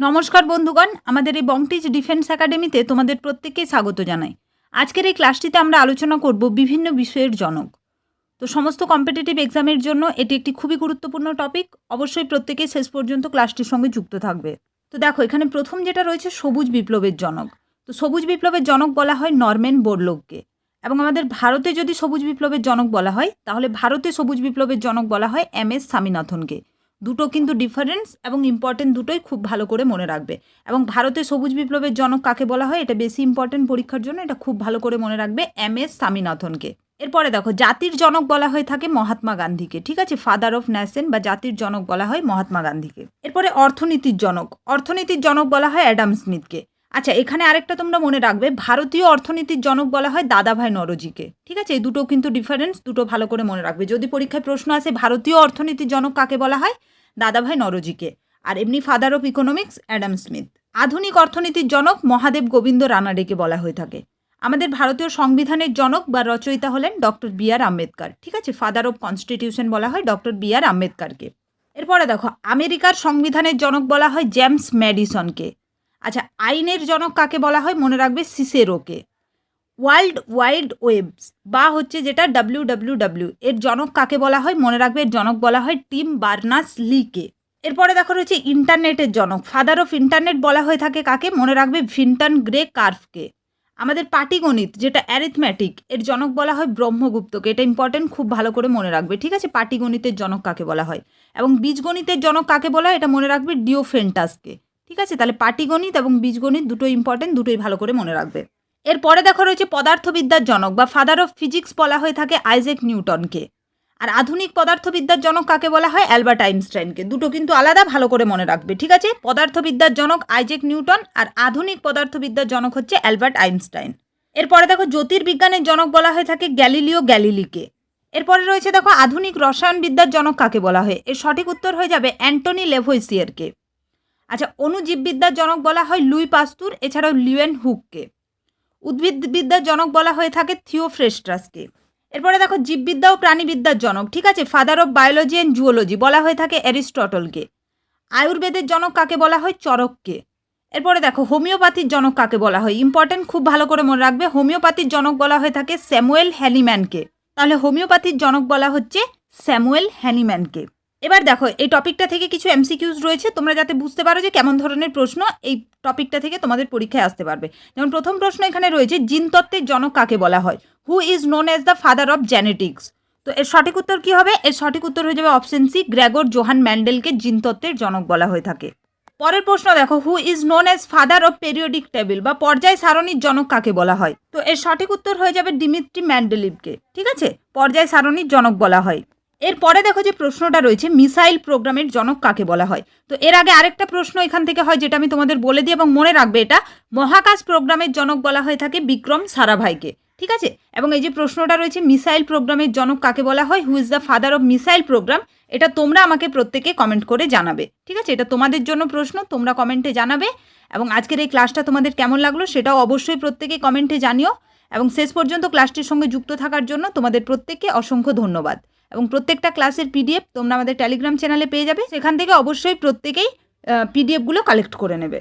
নমস্কার বন্ধুগণ, আমাদের এই বংটিজ ডিফেন্স একাডেমিতে তোমাদের প্রত্যেককে স্বাগত জানাই। আজকের এই ক্লাসটিতে আমরা আলোচনা করব বিভিন্ন বিষয়ের জনক। তো সমস্ত কম্পিটিটিভ এক্সামের জন্য এটি একটি খুবই গুরুত্বপূর্ণ টপিক অবশ্যই প্রত্যেকেই শেষ পর্যন্ত ক্লাসটির সঙ্গে যুক্ত থাকবে। তো দেখো, এখানে প্রথম যেটা রয়েছে সবুজ বিপ্লবের জনক। তো সবুজ বিপ্লবের জনক বলা হয় নরম্যান বোরলোককে। এবং আমাদের ভারতে যদি সবুজ বিপ্লবের জনক বলা হয়, তাহলে ভারতে সবুজ বিপ্লবের জনক বলা হয় এম এস স্বামীনাথনকে। দুটো কিন্তু ডিফারেন্স এবং ইম্পর্টেন্ট দুটোই খুব ভালো করে মনে রাখবে। এবং ভারতে সবুজ বিপ্লবের জনক কাকে বলা হয়? এটা বেশি ইম্পর্টেন্ট পরীক্ষার জন্য, এটা খুব ভালো করে মনে রাখবে এম এস স্বামীনাথনকে। এরপরে দেখো, জাতির জনক বলা হয়ে থাকে মহাত্মা গান্ধীকে, ঠিক আছে? ফাদার অফ ন্যাশন বা জাতির জনক বলা হয় মহাত্মা গান্ধীকে। এরপরে অর্থনীতির জনক অর্থনীতির জনক বলা হয় অ্যাডাম স্মিথকে। আচ্ছা এখানে আরেকটা তোমরা মনে রাখবে, ভারতীয় অর্থনীতির জনক বলা হয় দাদাভাই নরজিকে, ঠিক আছে? এই দুটো কিন্তু ডিফারেন্স দুটো ভালো করে মনে রাখবে। যদি পরীক্ষায় প্রশ্ন আসে, ভারতীয় অর্থনীতির জনক কাকে বলা হয়? দাদাভাই নরজিকে। আর এমনি father of economics Adam Smith আধুনিক অর্থনীতির জনক মহাদেব গোবিন্দ রানাডেকে বলা হয়ে থাকে। আমাদের ভারতীয় সংবিধানের জনক বা রচয়িতা হলেন ডক্টর বি আর আম্বেদকর। ঠিক আছে? ফাদার অফ কনস্টিটিউশন বলা হয় ডক্টর বি আর আম্বেদকরকে। এরপরে দেখো, আমেরিকার সংবিধানের জনক বলা হয় জেমস ম্যাডিসনকে। আচ্ছা আইনের জনক কাকে বলা হয়? মনে রাখবে সিসেরোকে। ওয়ার্ল্ড ওয়াইড ওয়েবস, বা হচ্ছে যেটা ডাব্লিউ ডাব্লিউ ডাব্লিউ এর জনক কাকে বলা হয়? মনে রাখবে, এর জনক বলা হয় টিম বার্নাস লিকে। এরপরে দেখো রয়েছে ইন্টারনেটের জনক। ফাদার অফ ইন্টারনেট বলা হয়ে থাকে কাকে? মনে রাখবে, ভিন্টন গ্রে কার্ভকে আমাদের পাটিগণিত, যেটা অ্যারিথম্যাটিক এর জনক বলা হয় ব্রহ্মগুপ্তকে। এটা ইম্পর্টেন্ট খুব ভালো করে মনে রাখবে, ঠিক আছে? পাটিগণিতের জনক কাকে বলা হয়? এবং বীজগণিতের জনক কাকে বলা হয়? এটা মনে রাখবে ডিওফেন্টাসকে। ঠিক আছে? তাহলে পাটিগণিত এবং বীজগণিত দুটোই ইম্পর্টেন্ট দুটোই ভালো করে মনে রাখবে। এরপরে দেখো রয়েছে পদার্থবিদ্যার জনক, বা ফাদার অফ ফিজিক্স বলা হয়ে থাকে আইজেক নিউটনকে আর আধুনিক পদার্থবিদ্যার জনক কাকে বলা হয়? অ্যালবার্ট আইনস্টাইনকে দুটো কিন্তু আলাদা, ভালো করে মনে রাখবে, ঠিক আছে? পদার্থবিদ্যার জনক আইজেক নিউটন আর আধুনিক পদার্থবিদ্যার জনক হচ্ছে অ্যালবার্ট আইনস্টাইন এরপরে দেখো জ্যোতির্বিজ্ঞানের জনক বলা হয়ে থাকে গ্যালিলিও গ্যালিলিকে এরপরে রয়েছে দেখো আধুনিক রসায়নবিদ্যার জনক কাকে বলা হয়? এর সঠিক উত্তর হয়ে যাবে অ্যান্টনি লেভোইসিয়ারকে আচ্ছা অণুজীববিদ্যার জনক বলা হয় লুই পাস্তুর, এছাড়াও লিওয়েন হুককে উদ্ভিদবিদ্যার জনক বলা হয়ে থাকে থিওফ্রেস্ট্রাসকে এরপরে দেখো জীববিদ্যা ও প্রাণীবিদ্যার জনক ঠিক আছে? Father of biology and zoology বলা হয়ে থাকে অ্যারিস্টটলকে। আয়ুর্বেদের জনক কাকে বলা হয়? চরককে। এরপরে দেখো হোমিওপ্যাথির জনক কাকে বলা হয়? ইম্পর্টেন্ট খুব ভালো করে মনে রাখবে, হোমিওপ্যাথির জনক বলা হয়ে থাকে স্যামুয়েল হ্যানিম্যানকে। তাহলে হোমিওপ্যাথির জনক বলা হচ্ছে স্যামুয়েল হ্যানিম্যানকে। এবার দেখো, এই টপিকটা থেকে কিছু এমসিকিউজ রয়েছে, তোমরা যাতে বুঝতে পারো যে কেমন ধরনের প্রশ্ন এই টপিকটা থেকে তোমাদের পরীক্ষায় আসতে পারবে। যেমন প্রথম প্রশ্ন এখানে রয়েছে জিনতত্ত্বের জনক কাকে বলা হয়? Who is known as the father of genetics তো এর সঠিক উত্তর কি হবে? এর সঠিক উত্তর হয়ে যাবে অপশন সি গ্রেগর জোহান ম্যান্ডেলকে জিনতত্ত্বের জনক বলা হয়ে থাকে। পরের প্রশ্ন দেখো who is known as father of periodic table বা পর্যায় সারণীর জনক কাকে বলা হয়? তো এর সঠিক উত্তর হয়ে যাবে ডিমিত্রি ম্যান্ডেলিভকে ঠিক আছে? পর্যায় সারণীর জনক বলা হয়। এরপরে দেখো যে প্রশ্নটা রয়েছে, মিসাইল প্রোগ্রামের জনক কাকে বলা হয়? তো এর আগে আরেকটা প্রশ্ন এখান থেকে হয় যেটা আমি তোমাদের বলে দিই এবং মনে রাখবে এটা, মহাকাশ প্রোগ্রামের জনক বলা হয়ে থাকে বিক্রম সারাভাইকে, ঠিক আছে? এবং এই যে প্রশ্নটা রয়েছে, মিসাইল প্রোগ্রামের জনক কাকে বলা হয় who is the father of missile program, এটা তোমরা আমাকে প্রত্যেকে কমেন্ট করে জানাবে, ঠিক আছে? এটা তোমাদের জন্য প্রশ্ন, তোমরা কমেন্টে জানাবে, এবং আজকের এই ক্লাসটা তোমাদের কেমন লাগল সেটাও অবশ্যই প্রত্যেকে কমেন্টে জানিও, এবং শেষ পর্যন্ত ক্লাসটির সঙ্গে যুক্ত থাকার জন্য তোমাদের প্রত্যেককে অসংখ্য ধন্যবাদ। এবং প্রত্যেকটা ক্লাসের পিডিএফ তোমরা আমাদের টেলিগ্রাম চ্যানেলে পেয়ে যাবে। সেখান থেকে অবশ্যই প্রত্যেকেই পিডিএফগুলো কালেক্ট করে নেবে।